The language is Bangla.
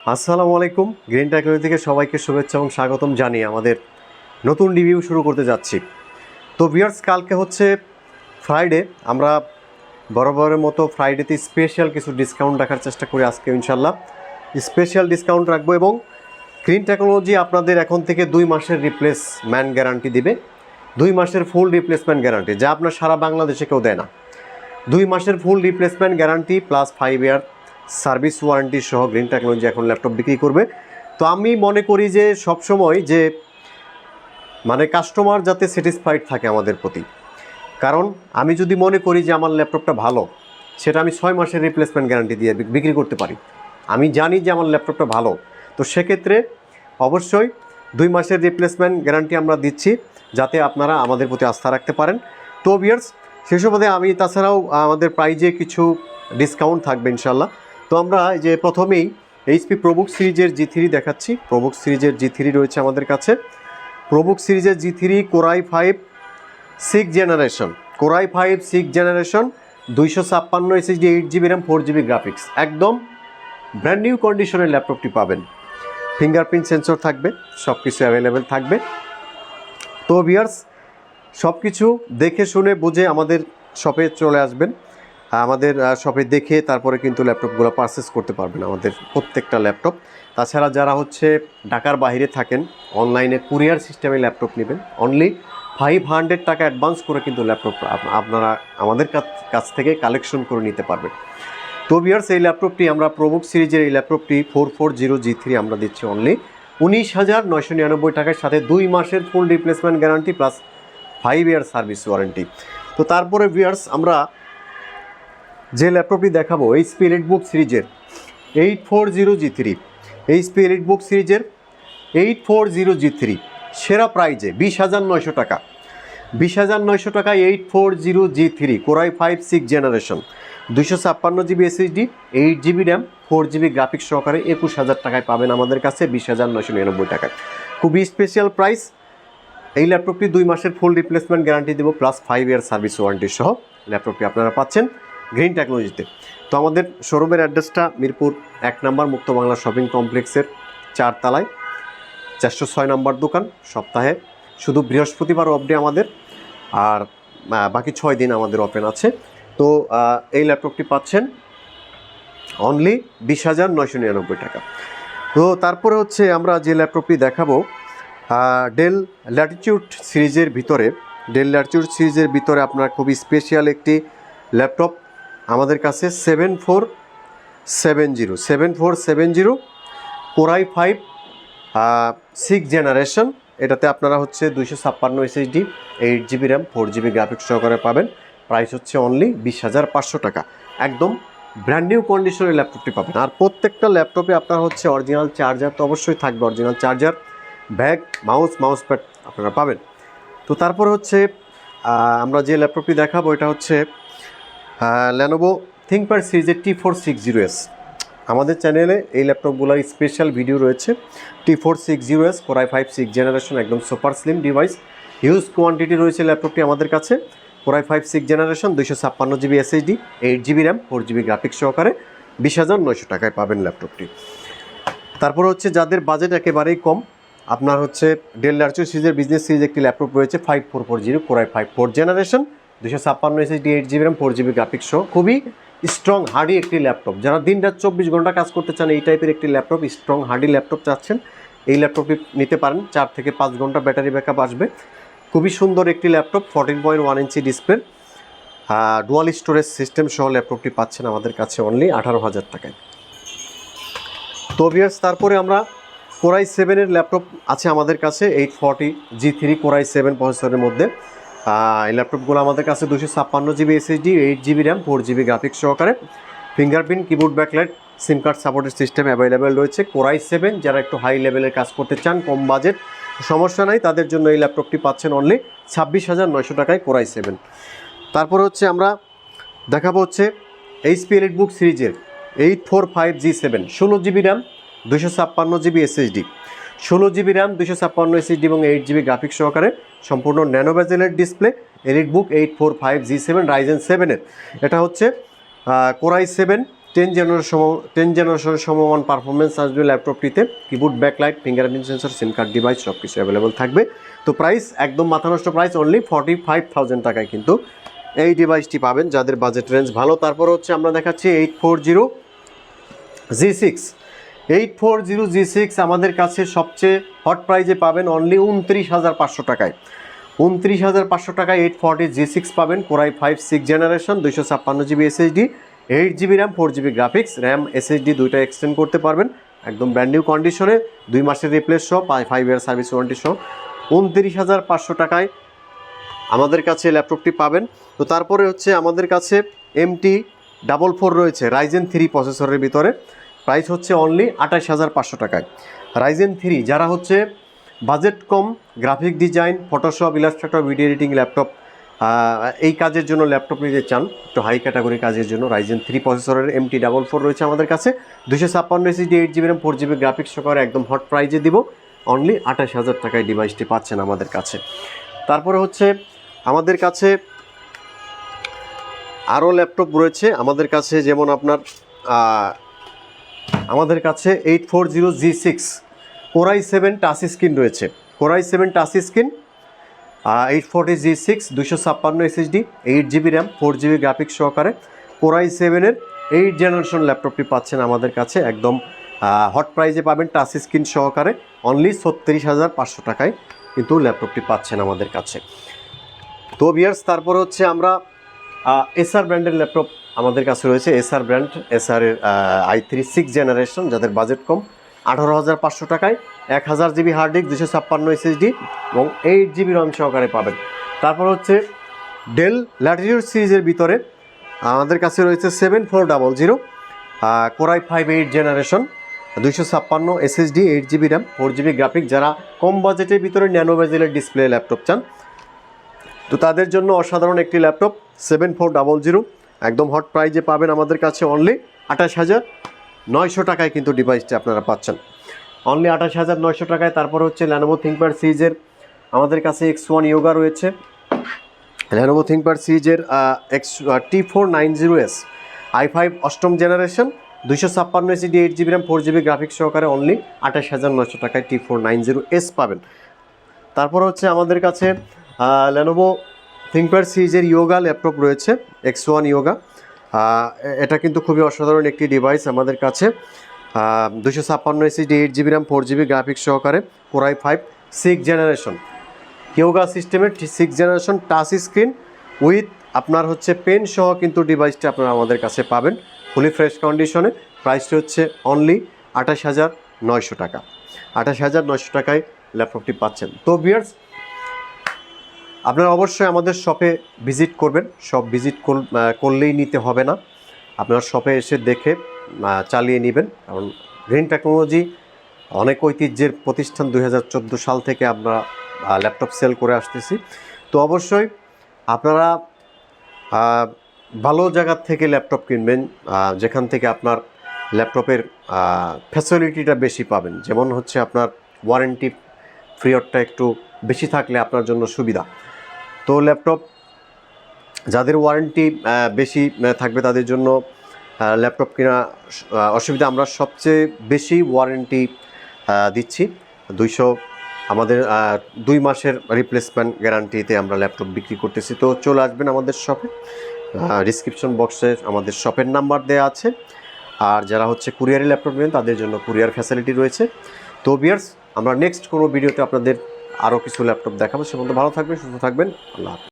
আসসালামু আলাইকুম গ্রিন টেকনোলজি থেকে সবাইকে শুভেচ্ছা এবং স্বাগতম জানিয়ে আমাদের নতুন রিভিউ শুরু করতে যাচ্ছি। তো ভিয়ার্স কালকে হচ্ছে ফ্রাইডে আমরা বরাবরের মতো ফ্রাইডেতে স্পেশাল কিছু ডিসকাউন্ট রাখার চেষ্টা করি আজকে ইনশাল্লাহ স্পেশাল ডিসকাউন্ট রাখব এবং গ্রিন টেকনোলজি আপনাদের এখন থেকে দুই মাসের রিপ্লেসমেন্ট গ্যারান্টি দিবে। দুই মাসের ফুল রিপ্লেসমেন্ট গ্যারান্টি যা আপনার সারা বাংলাদেশে কেউ দেয় না। দুই মাসের full replacement guarantee plus five year service warranty সহ গ্রিন টেকনোলজি এখন ল্যাপটপ বিক্রি করবে। তো আমি মনে করি যে সবসময় যে মানে কাস্টমার যাতে স্যাটিসফাইড থাকে আমাদের প্রতি। কারণ আমি যদি মনে করি যে আমার ল্যাপটপটা ভালো, সেটা আমি ছয় মাসের রিপ্লেসমেন্ট গ্যারান্টি দিয়ে বিক্রি করতে পারি। আমি জানি যে আমার ল্যাপটপটা ভালো। তো সেক্ষেত্রে অবশ্যই দুই মাসের রিপ্লেসমেন্ট গ্যারান্টি আমরা দিচ্ছি, যাতে আপনারা আমাদের প্রতি আস্থা রাখতে পারেন। তো বিয়ার্স সেই সুবাদে আমি তাছাড়াও আমাদের প্রাইজে কিছু ডিসকাউন্ট থাকবে ইনশাল্লাহ তো আমরা এই যে প্রথমেই এইচপি প্রবুক সিরিজের জি থ্রি দেখাচ্ছি। প্রবুক সিরিজের জি থ্রি রয়েছে আমাদের কাছে। প্রবুক সিরিজের G three core i five six generation core i five six generation দুইশো ছাপ্পান্ন SSD eight GB RAM four GB graphics একদম ব্র্যান্ড নিউ কন্ডিশনের ল্যাপটপটি পাবেন। ফিঙ্গারপ্রিন্ট সেন্সর থাকবে সব কিছু অ্যাভেলেবেল থাকবে। তো ভিয়ার্স সব কিছু দেখে শুনে বুঝে আমাদের শপে চলে আসবেন। আমাদের শপে দেখে তারপরে কিন্তু ল্যাপটপগুলো পারচেস করতে পারবেন আমাদের প্রত্যেকটা ল্যাপটপ তাছাড়া যারা হচ্ছে ঢাকার বাইরে থাকেন অনলাইনে কুরিয়ার সিস্টেমে ল্যাপটপ নেবেন অনলি ফাইভ হান্ড্রেড টাকা অ্যাডভান্স করে কিন্তু ল্যাপটপ আপ- আপনারা আমাদের কাছ- থেকে কালেকশন করে নিতে পারবেন। তো বিয়ার্স এই ল্যাপটপটি আমরা প্রবুক সিরিজের এই ল্যাপটপটি four four zero G three আমরা দিচ্ছি অনলি উনিশ হাজার নয়শো নিরানব্বই টাকার সাথে দুই মাসের full replacement guarantee plus five year service warranty তো তারপরে ভিয়ার্স আমরা যে ল্যাপটপটি দেখাবো, এই এইচপি বুক সিরিজের eight four zero G three এই এইচপি বুক সিরিজের eight four zero G three সেরা প্রাইজে বিশ হাজার নয়শো টাকা। বিশ হাজার নয়শো টাকায় eight four zero G three core i five six generation দুশো ছাপ্পান্ন GB SSD eight GB RAM four GB graphics সহকারে একুশ হাজার টাকায় পাবেন আমাদের কাছে বিশ হাজার নয়শো নিরানব্বই টাকায়। খুবই স্পেশাল প্রাইস এই ল্যাপটপটি দুই মাসের ফুল রিপ্লেসমেন্ট গ্যারান্টি দেবো plus five year service warranty সহ। ল্যাপটপটি আপনারা পাচ্ছেন। গ্রিন টেকনোলজিতে। তো আমাদের শোরুমের অ্যাড্রেসটা মিরপুর এক নম্বর মুক্ত বাংলা শপিং কমপ্লেক্সের চারতলায়, চারশো ছয় নম্বর দোকান সপ্তাহে, শুধু বৃহস্পতিবার অবডে আমাদের, আর বাকি ছয় দিন আমাদের ওপেন আছে। তো এই ল্যাপটপটি পাচ্ছেন অনলি বিশ হাজার নয়শো নিরানব্বই টাকা। তো তারপরে হচ্ছে আমরা যে ল্যাপটপটি দেখাবো ডেল ল্যাটিটিউড সিরিজের ভিতরে ডেল ল্যাটিটিউড সিরিজের ভিতরে আপনার খুবই স্পেশাল একটি ল্যাপটপ। আমাদের কাছে seven four seven zero seven four seven zero core i five six generation এটাতে আপনারা হচ্ছে দুইশো ছাপ্পান্ন SSD eight GB RAM four GB graphics সহকারে পাবেন। প্রাইস হচ্ছে অনলি বিশ হাজার পাঁচশো টাকা। একদম ব্র্যান্ড নিউ কন্ডিশনের ল্যাপটপটি পাবেন। আর প্রত্যেকটা ল্যাপটপে আপনার হচ্ছে অরিজিনাল চার্জার তো অবশ্যই থাকবে original charger bag mouse mouse pad আপনারা পাবেন। তো তারপর হচ্ছে আমরা যে ল্যাপটপটি দেখাবো, এটা হচ্ছে ল্যানোভো থিঙ্কপ্যাড সিরিজের T four six zero S আমাদের চ্যানেলে এই ল্যাপটপগুলোর স্পেশাল ভিডিও রয়েছে। T four six zero S core i five six generation একদম super slim device huge quantity রয়েছে ল্যাপটপটি আমাদের কাছে। কোরাই ফাইভ সিক্স জেনারেশন দুইশো ছাপ্পান্ন GB SSD eight GB RAM four GB graphics সহকারে। বিশ হাজার নয়শো টাকায় পাবেন ল্যাপটপটি তারপর হচ্ছে যাদের বাজেট একেবারেই কম, আপনার হচ্ছে ডেল লার্চো সিরিজের বিজনেস সিরিজ একটি ল্যাপটপ রয়েছে five four four zero core i five four generation দুশো ছাপ্পান্ন SSD eight GB RAM four GB graphics সহ খুবই স্ট্রং হার্ডি একটি ল্যাপটপ যারা দিন রাত চব্বিশ ঘণ্টা কাজ করতে চান, এই টাইপের একটি ল্যাপটপ স্ট্রং হার্ডি ল্যাপটপ চাচ্ছেন, এই ল্যাপটপটি নিতে পারেন। চার থেকে পাঁচ ঘণ্টা ব্যাটারি ব্যাকআপ আসবে। খুবই সুন্দর একটি laptop fourteen point one inch display dual storage system সহ ল্যাপটপটি পাচ্ছেন আমাদের কাছে অনলি আঠারো হাজার টাকায়। তো ভিয়ার্স তারপরে আমরা কোরাই সেভেনের ল্যাপটপ আছে আমাদের কাছে eight forty G three core i seven প্রসেসরের মধ্যে। এই ল্যাপটপগুলো আমাদের কাছে দুশো ছাপ্পান্ন GB SSD eight GB RAM four GB graphics সহকারে। Fingerprint keyboard backlight SIM card সাপোর্টের সিস্টেম অ্যাভেলেবেল রয়েছে। কোরাই সেভেন যারা একটু হাই লেভেলের কাজ করতে চান, কম বাজেট সমস্যা নাই, তাদের জন্য এই ল্যাপটপটি পাচ্ছেন অনলি ছাব্বিশ হাজার নয়শো টাকায় কোরাই সেভেন তারপর হচ্ছে আমরা দেখাবো হচ্ছে এইচপি এলিট বুক সিরিজের eight four five G seven ষোলো জিবি র্যাম দুশো ছাপ্পান্ন জিবি এসএসডি ষোলো জিবি র্যাম দুশো ছাপ্পান্ন এসএসডি এবং এইট জিবি গ্রাফিক্স সহকারে সম্পূর্ণ nano বেজেলের display EliteBook eight four five G seven Ryzen সেভেনের এটা হচ্ছে core i seven ten generation ten generation সমমান পারফরমেন্স আসবে ল্যাপটপটিতে keyboard backlight fingerprint sensor SIM card device সব কিছু অ্যাভেলেবল থাকবে। তো প্রাইস একদম মাথা নষ্ট price only forty five thousand টাকায় কিন্তু এই ডিভাইসটি পাবেন যাদের বাজেট রেঞ্জ ভালো। তারপর হচ্ছে আমরা দেখাচ্ছি eight four zero G six eight four zero G six আমাদের কাছে সবচেয়ে হট প্রাইজে পাবেন অনলি উনত্রিশ হাজার পাঁচশো টাকায়। উনত্রিশ হাজার পাঁচশো টাকায় এইট ফর্টি জি সিক্স পাবেন core i five six generation দুইশো ছাপ্পান্ন GB SSD eight GB RAM four GB graphics RAM SSD দুইটা এক্সটেন্ড করতে পারবেন। একদম ব্র্যান্ড নিউ কন্ডিশনে দুই মাসের রিপ্লেস সহ ফাইভ ইয়ার সার্ভিস ওয়ারেন্টি সহ উনত্রিশ হাজার পাঁচশো টাকায় আমাদের কাছে ল্যাপটপটি পাবেন। তো তারপরে হচ্ছে আমাদের কাছে এমটি ডাবল ফোর রয়েছে রাইজেন থ্রি প্রসেসরের ভিতরে। প্রাইস হচ্ছে অনলি আঠাশ হাজার পাঁচশো টাকায়। রাইজেন থ্রি যারা হচ্ছে বাজেট কম graphic design Photoshop Illustrator video editing laptop এই কাজের জন্য ল্যাপটপ নিতে চান, একটু হাই ক্যাটাগরি কাজের জন্য রাইজেন থ্রি প্রসেসরের এমটি ডাবল ফোর রয়েছে আমাদের কাছে। দুশো ছাপ্পান্ন SSD eight GB RAM four GB graphics সহকারে একদম হট প্রাইজে দিব। অনলি আঠাশ হাজার টাকায় ডিভাইসটি পাচ্ছেন আমাদের কাছে। তারপরে হচ্ছে আমাদের কাছে আরও ল্যাপটপ রয়েছে। আমাদের কাছে যেমন আপনার আমাদের কাছে eight four zero G six core i seven touch screen রয়েছে। Core i seven touch screen eight forty G six দুশো ছাপ্পান্ন SSD eight GB RAM four GB graphics সহকারে। কোরাই সেভেনের এইট জেনারেশন ল্যাপটপটি পাচ্ছেন আমাদের কাছে একদম হট প্রাইজে পাবেন টাচ স্ক্রিন সহকারে। অনলি ছত্রিশ হাজার পাঁচশো টাকায় কিন্তু ল্যাপটপটি পাচ্ছেন আমাদের কাছে। তো বিয়ার্স তারপরে হচ্ছে আমরা এসআর ব্র্যান্ডের ল্যাপটপ আমাদের কাছে রয়েছে এসআর ব্র্যান্ড এসআর এর আই থ্রি সিক্স জেনারেশন যাদের বাজেট কম। আঠারো হাজার পাঁচশো টাকায় এক হাজার জিবি হার্ড ডিস্ক দুশো ছাপ্পান্ন এসএসডি এবং এইট জিবি রম সহকারে পাবেন। তারপর হচ্ছে ডেল ল্যাটিটিউড সিরিজের ভিতরে আমাদের কাছে রয়েছে seven four double zero core i five eight generation দুইশো ছাপ্পান্ন SSD eight GB RAM four GB graphic যারা কম বাজেটের ভিতরে ন্যানো বেজেলের ডিসপ্লে ল্যাপটপ চান, তো তাদের জন্য অসাধারণ একটি laptop seven four double zero একদম হট প্রাইজে পাবেন আমাদের কাছে অনলি আঠাশ হাজার নয়শো টাকায় কিন্তু ডিভাইসটি আপনারা পাচ্ছেন। অনলি আঠাশ হাজার নয়শো টাকায়, তারপর হচ্ছে ল্যানোভো থিঙ্কপ্যাড সিরিজের আমাদের কাছে এক্স ওয়ান ইয়োগা রয়েছে। ল্যানোভো থিঙ্কপ্যাড সিরিজের X T four nine zero S i five অষ্টম জেনারেশন দুইশো ছাপ্পান্ন SSD eight GB RAM four GB graphics সহকারে অনলি আঠাশ হাজার নয়শো টাকায় T four nine zero S পাবেন। তারপর হচ্ছে আমাদের কাছে লেনোভো থিঙ্কপ্যাড সিরিজের ইয়োগা ল্যাপটপ রয়েছে এক্স ওয়ান ইয়োগা। এটা কিন্তু খুবই অসাধারণ একটি ডিভাইস আমাদের কাছে। দুশো ছাপ্পান্ন SSD eight GB RAM four GB graphics সহকারে core i five six generation Yoga সিস্টেমের six generation touch screen with আপনার হচ্ছে পেন সহ কিন্তু ডিভাইসটি আপনারা আমাদের কাছে পাবেন। ফুলি ফ্রেশ কন্ডিশনে প্রাইসটি হচ্ছে অনলি আঠাশ হাজার নয়শো টাকা। আঠাশ হাজার নয়শো টাকায় ল্যাপটপটি পাচ্ছেন। তো বিয়ার্স আপনারা অবশ্যই আমাদের শপে ভিজিট করবেন। সব ভিজিট করলেই নিতে হবে না। আপনার শপে এসে দেখে চালিয়ে নেবেন। কারণ গ্রিন টেকনোলজি অনেক ঐতিহ্যের প্রতিষ্ঠান দু হাজার চোদ্দ সাল থেকে আমরা ল্যাপটপ সেল করে আসতেছি। তো অবশ্যই আপনারা ভালো জায়গার থেকে ল্যাপটপ কিনবেন। যেখান থেকে আপনার ল্যাপটপের ফ্যাসিলিটিটা বেশি পাবেন। যেমন হচ্ছে আপনার ওয়ারেন্টি পিরিয়ডটা একটু বেশি থাকলে আপনার জন্য সুবিধা। তো ল্যাপটপ, যাদের ওয়ারেন্টি বেশি থাকবে তাদের জন্য ল্যাপটপ কেনা অসুবিধা আমরা সবচেয়ে বেশি ওয়ারেন্টি দিচ্ছি। দুইশো, আমাদের দুই মাসের রিপ্লেসমেন্ট গ্যারান্টিতে আমরা ল্যাপটপ বিক্রি করতেছি। তো চলে আসবেন আমাদের শপে ডিসক্রিপশন বক্সে আমাদের শপের নাম্বার দেওয়া আছে। আর যারা হচ্ছে কুরিয়ারি ল্যাপটপ নেবেন, তাদের জন্য কুরিয়ার ফ্যাসিলিটি রয়েছে। তো বিয়ার্স আমরা নেক্সট কোনো ভিডিওতে আপনাদের আরও কিছু ল্যাপটপ দেখাবো। সে পর্যন্ত ভালো থাকবেন সুস্থ থাকবেন। আল্লাহ হাফেজ।